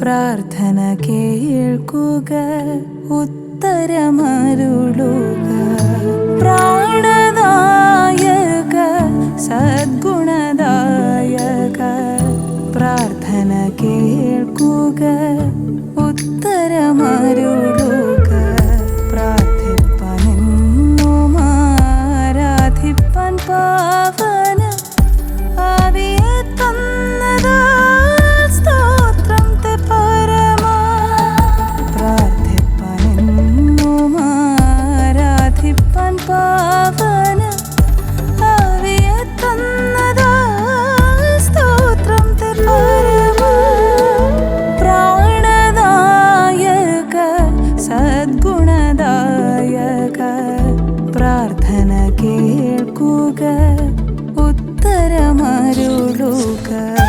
പ്രാർത്ഥന കേൾക്കുക ഉത്തരമരുളുക. പ്രാണദായക സദ്ഗുണദായക. പ്രാർത്ഥന കേൾക്കുക ഉത്തരമരുളുക ഉത്തരമരുളുക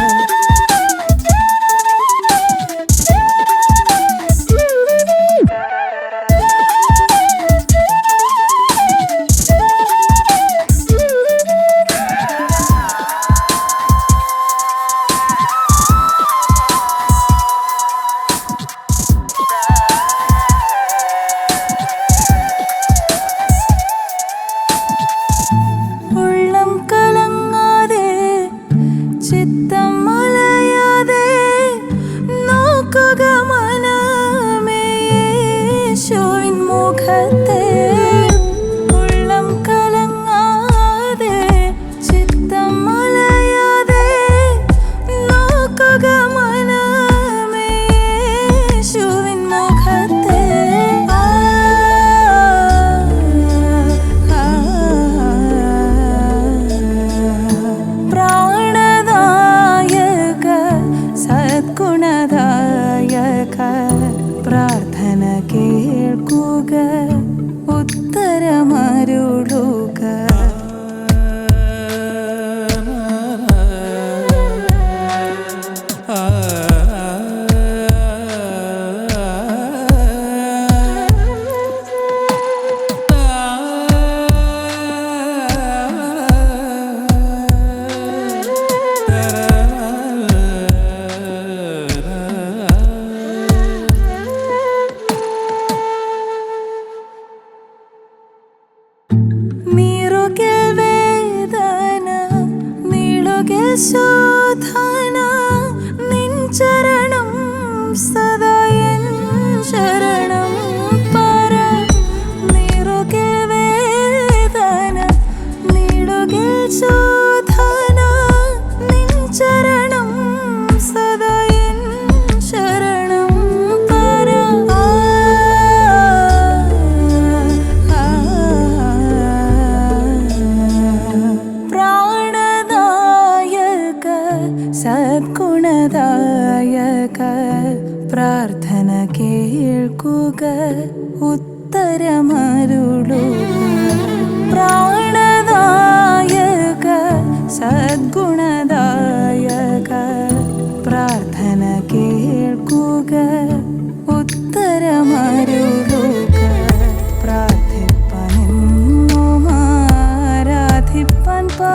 സദ്ഗുണദായക പ്രാർത്ഥന കേൾക്കുക. നീറുകിൽ വേദന നീളുകിൽ ശോധന നിൻ ചരണം സദാ എൻ ശരണം പര നീറുകിൽ വേദന നീളുകിൽ ശോധന സദ്ഗുണദായക പ്രാർത്ഥന കേൾക്കുക ഉത്തരമരുളുക പ്രാണദായക സദ്ഗുണദായക പ്രാർത്ഥന കേൾക്കുക ഉത്തരമരുളുക. പ്രാർത്ഥിപ്പനും ആരാധിപ്പൻ പാ